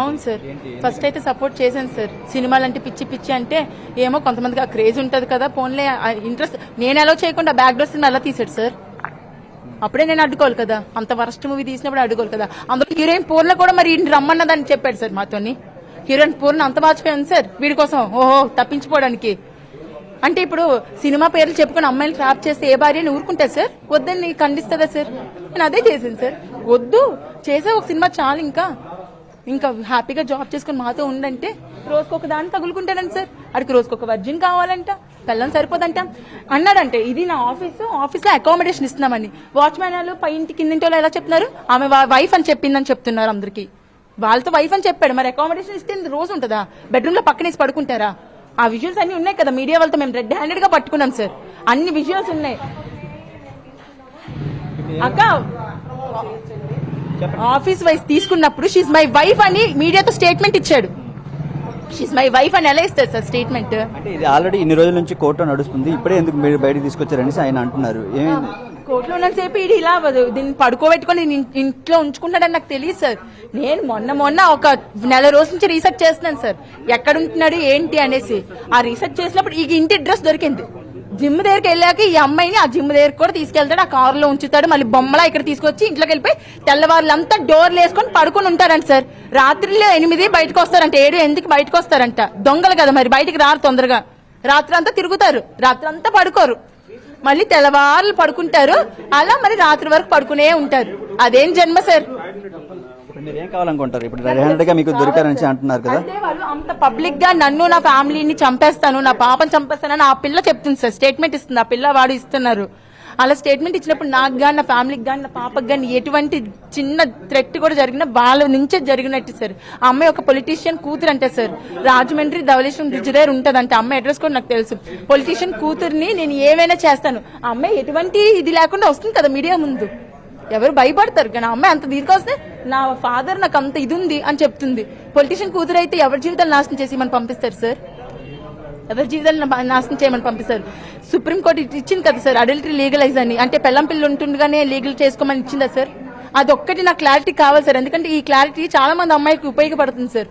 అవును sir. First అయితే support చేశాను సార్. సినిమాలు అంటే పిచ్చి పిచ్చి అంటే ఏమో కొంతమందికి ఆ క్రేజ్ ఉంటుంది కదా ఫోన్లే ఇంట్రెస్ట్ నేను ఎలా చేయకుండా బ్యాక్ డోర్ సినిమా ఎలా తీసాడు సార్? అప్పుడే నేను అడ్డుకోవాలి కదా. అంత వరస్ట్ మూవీ తీసినప్పుడు అడ్డుకోవాలి కదా. అందులో హీరోయిన్ పూర్ణ కూడా మరి రమ్మన్నదని చెప్పాడు సార్ మాతోని. హీరోయిన్ పూర్ణ అంత మర్చిపోయాను సార్ వీడి కోసం. ఓహో తప్పించుకోవడానికి. అంటే ఇప్పుడు సినిమా పేర్లు చెప్పుకుని అమ్మాయిలు ట్రాప్ చేస్తే ఏ భార్యని ఊరుకుంటారు సార్? వద్దని ఖండిస్తుందా సార్? నేను అదే చేశాను సార్. వద్దు చేసే ఒక సినిమా చాలు ఇంకా. ఇంకా హ్యాపీగా జాబ్ చేసుకుని మాతో ఉండంటే రోజుకొక ఒక దాన్ని తగులుకుంటాడండి సార్. అడికి రోజుకొక వర్జిన్ కావాలంట పిల్లం సరిపోదంట. అన్నాడంటే ఇది నా ఆఫీసు ఆఫీస్లో అకామిడేషన్ ఇస్తున్నామని. వాచ్మెన్ వాళ్ళు పై ఇంటి కిందింటి వాళ్ళు ఎలా చెప్తున్నారు? ఆమె వైఫ్ అని చెప్పిందని చెప్తున్నారు అందరికి. వాళ్ళతో వైఫ్ అని చెప్పాడు మరి అకామిడేషన్ ఇస్తే రోజు ఉంటుందా? బెడ్రూమ్లో పక్కనేసి పడుకుంటారా? ఆ విజువల్స్ అన్ని ఉన్నాయి కదా మీడియా వాళ్ళతో మేము రెడ్ హ్యాండెడ్గా పట్టుకున్నాం సార్. అన్ని విజువల్స్ ఉన్నాయి. అక్క ఆఫీస్ వైస్ తీసుకున్నప్పుడు షీజ్ మై వైఫ్ అని మీడియాతో స్టేట్మెంట్ ఇచ్చాడు. షీజ్ మై వైఫ్ అని ఎలా ఇస్తారు సార్ స్టేట్మెంట్ అంటే ఇది ఆల్రెడీ ఇన్ని రోజుల నుంచి కోర్టులో నడుస్తుంది. ఇప్పుడే ఎందుకు మీరు బయటకు తీసుకొచ్చారనేసి ఆయన అంటున్నారు. ఏమైంది? కోర్టులో ఉన్నంతసేపు ఇది ఇలా అవ్వదు. దీన్ని పడుకోబెట్టుకొని ఇంట్లో ఉంచుకుంటాడని నాకు తెలియదు సార్. నేను మొన్న మొన్న ఒక నెల రోజుల నుంచి రీసెర్చ్ చేస్తున్నాను సార్. ఎక్కడ ఉంటున్నాడు ఏంటి అనేసి. ఆ రీసెర్చ్ చేసినప్పుడు ఈ ఇంటి అడ్రస్ దొరికింది. జిమ్ దగ్గరికి వెళ్ళాక ఈ అమ్మాయిని ఆ జిమ్ దగ్గరికి కూడా తీసుకెళ్తాడు. ఆ కారులో ఉంచుతాడు. మళ్ళీ బొమ్మలా ఇక్కడ తీసుకొచ్చి ఇంట్లోకి వెళ్ళిపోయి తెల్లవారులంతా డోర్లు వేసుకొని పడుకొని ఉంటారంట సార్. రాత్రిలో ఎనిమిది బయటకు వస్తారంట. ఏడు ఎందుకు బయటకు వస్తారంట. దొంగలు కదా మరి. బయటికి రారు తొందరగా. రాత్రి అంతా తిరుగుతారు. రాత్రి అంతా పడుకోరు. మళ్ళీ తెల్లవారులు పడుకుంటారు. అలా మరి రాత్రి వరకు పడుకునే ఉంటారు. అదేం జన్మ సార్? మీరు ఏం కావాలనుకుంటారు? ఇప్పుడు రెడ్ హ్యాండెడ్గా మీకు దొరికారని అంటున్నారు కదా. అంటే వాళ్ళు అంత పబ్లిక్గా నన్ను నా ఫ్యామిలీని చంపేస్తాను నా పాపని చంపేస్తానని ఆ పిల్ల చెప్తుంది సార్. స్టేట్మెంట్ ఇస్తుంది. ఆ పిల్ల వాడు ఇస్తున్నారు. అలా స్టేట్మెంట్ ఇచ్చినప్పుడు నాకు గాని నా ఫ్యామిలీకి గాని నా పాపకి గాని ఎటువంటి చిన్న థ్రెట్ కూడా జరిగిన వాళ్ళ నుంచే జరిగినట్టు సార్. ఆ అమ్మాయి ఒక పొలిటీషియన్ కూతురు అంటే సార్. రాజమండ్రి ధవళేశ్వరం బ్రిడ్జ్ దగ్గర ఉంటది అంటే అమ్మాయి అడ్రస్ కూడా నాకు తెలుసు. పొలిటీషియన్ కూతుర్ని నేను ఏమైనా చేస్తాను. ఆ అమ్మాయి ఎటువంటి ఇది లేకుండా వస్తుంది కదా మీడియా ముందు. ఎవరు భయపడతారు? కానీ అమ్మాయి అంత దీనికి వస్తే నా ఫాదర్ నాకు అంత ఇది ఉంది అని చెప్తుంది. పొలిటీషియన్ కూతురు అయితే ఎవరి జీవితాలు నాశనం చేసి మనం పంపిస్తారు సార్ ఎవరి జీవితాలు నాశనం చేయమని పంపిస్తారు? సుప్రీంకోర్టు ఇచ్చింది కదా సార్ అడల్టరీ లీగలైజ్ అని. అంటే పెళ్ళం పిల్లలు ఉంటుండగానే లీగల్ చేసుకోమని ఇచ్చిందా సార్ అది ఒక్కటి నాకు క్లారిటీ కావాలి సార్ ఎందుకంటే ఈ క్లారిటీ చాలా మంది అమ్మాయికి ఉపయోగపడుతుంది సార్